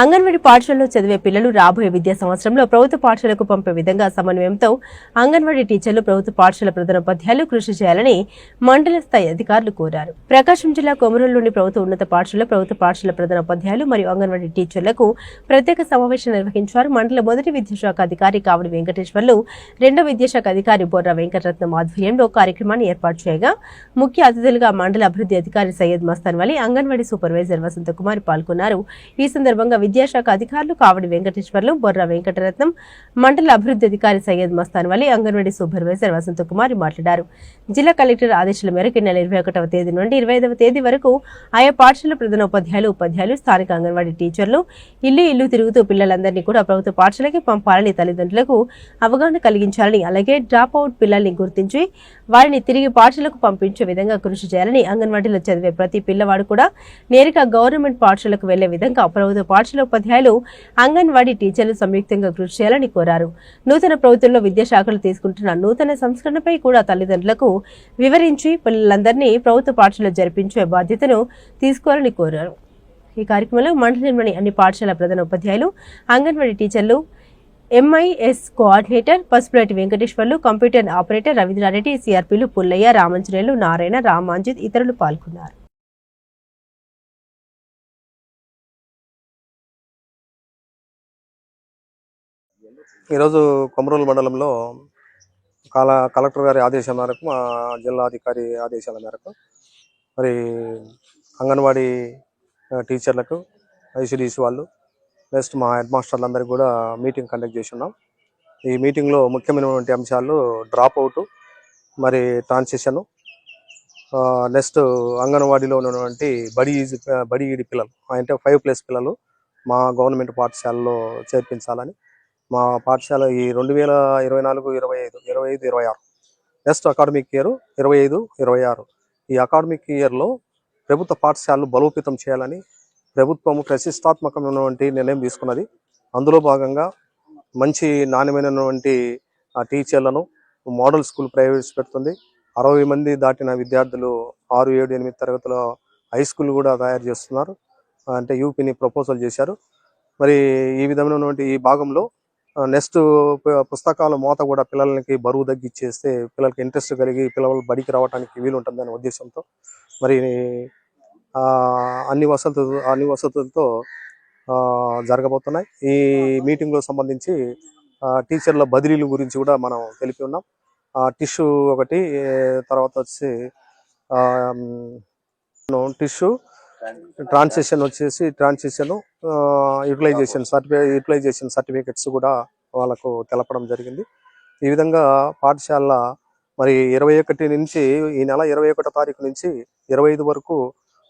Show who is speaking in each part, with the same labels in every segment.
Speaker 1: అంగన్వాడీ పాఠశాలలో చదివే పిల్లలు రాబోయే విద్యా సంవత్సరంలో ప్రభుత్వ పాఠశాలకు పంపే విధంగా సమన్వయంతో అంగన్వాడీ టీచర్లు ప్రభుత్వ పాఠశాల ప్రధానోపాధ్యాయులు కృషి చేయాలని మండల స్థాయి అధికారులు కోరారు. ప్రకాశం జిల్లా కొమరంలోని ప్రభుత్వ ఉన్నత పాఠశాల ప్రభుత్వ పాఠశాల ప్రధానోపాధ్యాయులు మరియు అంగన్వాడీ టీచర్లకు ప్రత్యేక సమావేశం నిర్వహించారు. మండల మొదటి విద్యాశాఖ అధికారి కావడి వెంకటేశ్వర్లు రెండో విద్యాశాఖ అధికారి బొర్రా వెంకటరత్నం ఆధ్వర్యంలో కార్యక్రమాన్ని ఏర్పాటు చేయగా ముఖ్య అతిథులుగా మండల అభివృద్ధి అధికారి సయ్యద్ మస్తాన్ వలి అంగన్వాడీ సూపర్వైజర్ వసంత కుమార్ పాల్గొన్నారు. ఈ సందర్భంగా విద్యాశాఖ అధికారులు కావడి వెంకటేశ్వర్లు బొర్ర వెంకటరత్నం మండల అభివృద్ధి అధికారి సయ్యద్ మస్తాన్ వలి అంగన్వాడీ సూపర్వైజర్ వసంత కుమారి మాట్లాడారు. జిల్లా కలెక్టర్ ఆదేశాల మేరకు ఈ నెల ఇరవై ఒకటవ తేదీ నుండి ఇరవై ఐదవ తేదీ వరకు ఆయా పాఠశాల ప్రధాన ఉపాధ్యాయులు ఉపాధ్యాయులు స్థానిక అంగన్వాడీ టీచర్లు ఇల్లు ఇల్లు తిరుగుతూ పిల్లలందరినీ కూడా ప్రభుత్వ పాఠశాలకి పంపాలని తల్లిదండ్రులకు అవగాహన కలిగించాలని అలాగే డ్రాప్ అవుట్ పిల్లల్ని గుర్తించి వారిని తిరిగి పాఠశాలకు పంపించే విధంగా కృషి చేయాలని అంగన్వాడీలో చదివే ప్రతి పిల్లవాడు కూడా నేరుగా గవర్నమెంట్ పాఠశాలకు వెళ్ళే విధంగా ప్రభుత్వ పాఠశాల ఉపాధ్యాయులు అంగన్వాడీ టీచర్లు సంయుక్తంగా కృషి చేయాలని కోరారు. నూతన ప్రభుత్వంలో విద్యాశాఖలు తీసుకుంటున్న నూతన సంస్కరణపై కూడా తల్లిదండ్రులకు వివరించి పిల్లలందరినీ ప్రభుత్వ పాఠశాలలో జరిపించే బాధ్యతను తీసుకోవాలని కోరారు. ఈ కార్యక్రమంలో మండలంలోని అన్ని పాఠశాల ప్రధాన ఉపాధ్యాయులు అంగన్వాడీ టీచర్లు MIS coordinator Pasupuleti Venkateswarlu computer operator Ravindra Reddy సిఆర్పీలు Pullaiah Ramanjaneyulu Narayana Ramanjit ఇతరులు పాల్గొన్నారు.
Speaker 2: ఈరోజు కొమరూలు మండలంలో కాల కలెక్టర్ గారి ఆదేశం మేరకు మా జిల్లా అధికారి ఆదేశాల మేరకు మరి అంగన్వాడీ టీచర్లకు ఐసిడిసి వాళ్ళు నెక్స్ట్ మా హెడ్ మాస్టర్లందరికీ కూడా మీటింగ్ కండక్ట్ చేసి ఉన్నాం ఈ మీటింగ్లో ముఖ్యమైనటువంటి అంశాలు డ్రాప్ అవుట్ మరి ట్రాన్సిషన్ నెక్స్ట్ అంగన్వాడీలో ఉన్నటువంటి బడి బడి ఈడి పిల్లలు అంటే ఫైవ్ ప్లస్ పిల్లలు మా గవర్నమెంట్ పాఠశాలలో చేర్పించాలని మా పాఠశాల ఈ రెండు వేల ఇరవై నాలుగు ఇరవై ఐదు ఇరవై ఐదు ఇరవై ఆరు. నెక్స్ట్ అకాడమిక్ ఇయర్ ఇరవై ఐదు ఇరవై ఆరు. ఈ అకాడమిక్ ఇయర్లో ప్రభుత్వ పాఠశాలలు బలోపేతం చేయాలని ప్రభుత్వం ప్రతిష్టాత్మకమైనటువంటి నిర్ణయం తీసుకున్నది. అందులో భాగంగా మంచి నాణ్యమైనటువంటి టీచర్లను మోడల్ స్కూల్ ప్రవేశపెడుతుంది. అరవై మంది దాటిన విద్యార్థులు ఆరు ఏడు ఎనిమిది తరగతుల హై స్కూల్ కూడా తయారు చేస్తున్నారు. అంటే యూపీని ప్రపోజల్ చేశారు. మరి ఈ విధమైనటువంటి ఈ భాగంలో నెక్స్ట్ పుస్తకాల మోత కూడా పిల్లలకి బరువు తగ్గిచ్చేస్తే పిల్లలకి ఇంట్రెస్ట్ కలిగి పిల్లలు బడికి రావడానికి వీలు ఉంటుందనే ఉద్దేశంతో మరి అన్ని వసతులు అన్ని వసతులతో జరగబోతున్నాయి. ఈ మీటింగ్లో సంబంధించి టీచర్ల బదిలీల గురించి కూడా మనం తెలిపి ఉన్నాం. టిష్యూ ఒకటి తర్వాత వచ్చి టిష్యూ ట్రాన్సిషన్ వచ్చేసి transaction utilisation certificate utilisation certificates కూడా వాళ్ళకు తెలపడం జరిగింది. ఈ విధంగా పాఠశాల మరి ఇరవై ఒకటి నుంచి ఈ నెల ఇరవై ఒకటో తారీఖు నుంచి ఇరవై ఐదు వరకు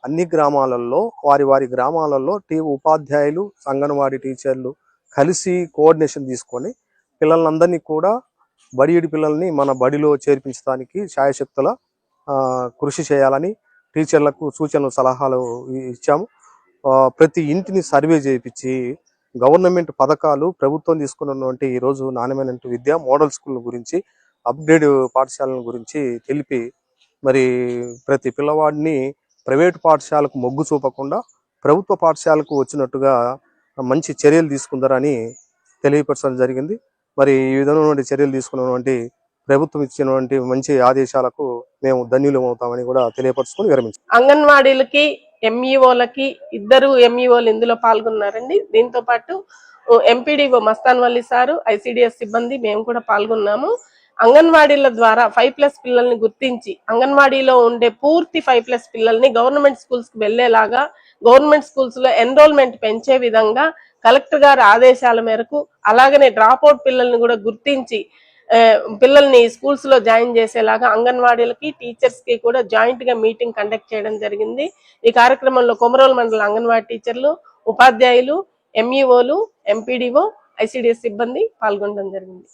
Speaker 2: అన్ని గ్రామాలలో వారి వారి గ్రామాలలో టీ ఉపాధ్యాయులు అంగన్వాడీ టీచర్లు కలిసి కోఆర్డినేషన్ తీసుకొని పిల్లలందరినీ కూడా బడియుడి పిల్లల్ని మన బడిలో చేర్పించడానికి శాయశక్తుల కృషి చేయాలని టీచర్లకు సూచనలు సలహాలు ఇచ్చాము. ప్రతి ఇంటిని సర్వే చేయించి గవర్నమెంట్ పథకాలు ప్రభుత్వం తీసుకున్నటువంటి ఈ రోజు నాణ్యమైన విద్య మోడల్ స్కూల్ గురించి అప్గ్రేడ్ పాఠశాలల గురించి తెలిపి మరి ప్రతి పిల్లవాడిని ప్రైవేట్ పాఠశాలకు మొగ్గు చూపకుండా ప్రభుత్వ పాఠశాలకు వచ్చినట్టుగా మంచి చర్యలు తీసుకుందరని తెలియపరచడం జరిగింది. మరి ఈ విధమైనటువంటి చర్యలు తీసుకున్నటువంటి ప్రభుత్వం ఇచ్చినటువంటి మంచి ఆదేశాలకు మేము ధన్యులం అవుతామని కూడా తెలియపరచుకొని విరమించాం
Speaker 3: అంగన్వాడీలకి ఎంఈఓలకి ఇద్దరు ఎంఈఓలు ఇందులో పాల్గొన్నారండి. దీంతో పాటు MPDO Mastan Valli sir ICDS సిబ్బంది మేము కూడా పాల్గొన్నాము. అంగన్వాడీల ద్వారా ఫైవ్ ప్లస్ పిల్లల్ని గుర్తించి అంగన్వాడీలో ఉండే పూర్తి ఫైవ్ ప్లస్ పిల్లల్ని గవర్నమెంట్ స్కూల్స్కి వెళ్ళేలాగా గవర్నమెంట్ స్కూల్స్లో ఎన్రోల్మెంట్ పెంచే విధంగా కలెక్టర్ గారి ఆదేశాల మేరకు అలాగనే డ్రాప్ అవుట్ పిల్లల్ని కూడా గుర్తించి పిల్లల్ని స్కూల్స్లో జాయిన్ చేసేలాగా అంగన్వాడీలకి టీచర్స్కి కూడా జాయింట్గా మీటింగ్ కండక్ట్ చేయడం జరిగింది. ఈ కార్యక్రమంలో కొమరోలు మండల అంగన్వాడీ టీచర్లు ఉపాధ్యాయులు ఎంఈఓలు ఎంపీడీఓ ఐసిడిఎస్ సిబ్బంది పాల్గొనడం జరిగింది.